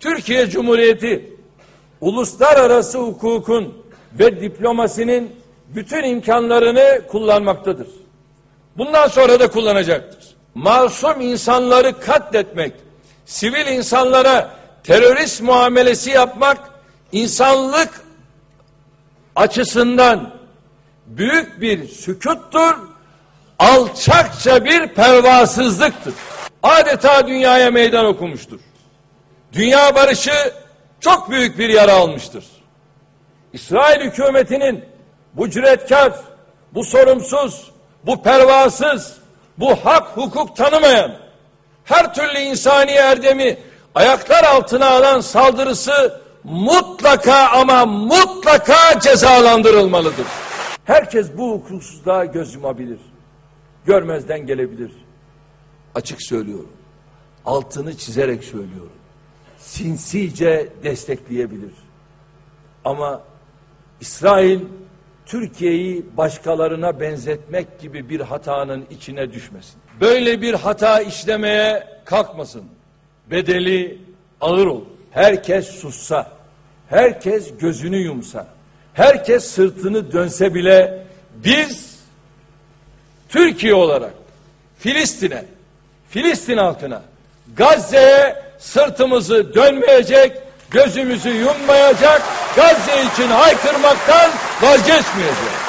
Türkiye Cumhuriyeti uluslararası hukukun ve diplomasinin bütün imkanlarını kullanmaktadır. Bundan sonra da kullanacaktır. Masum insanları katletmek, sivil insanlara terörist muamelesi yapmak insanlık açısından büyük bir sükuttur, alçakça bir pervasızlıktır. Adeta dünyaya meydan okumuştur. Dünya barışı çok büyük bir yara almıştır. İsrail hükümetinin bu cüretkar, bu sorumsuz, bu pervasız, bu hak hukuk tanımayan, her türlü insani erdemi ayaklar altına alan saldırısı mutlaka ama mutlaka cezalandırılmalıdır. Herkes bu hukuksuzluğa göz yumabilir. Görmezden gelebilir. Açık söylüyorum. Altını çizerek söylüyorum. Sinsice destekleyebilir. Ama İsrail Türkiye'yi başkalarına benzetmek gibi bir hatanın içine düşmesin. Böyle bir hata işlemeye kalkmasın. Bedeli ağır olur. Herkes sussa, herkes gözünü yumsa, herkes sırtını dönse bile biz Türkiye olarak Filistin'e, Filistin halkına, Gazze'ye sırtımızı dönmeyecek, gözümüzü yummayacak, Gazze için haykırmaktan vazgeçmeyeceğiz.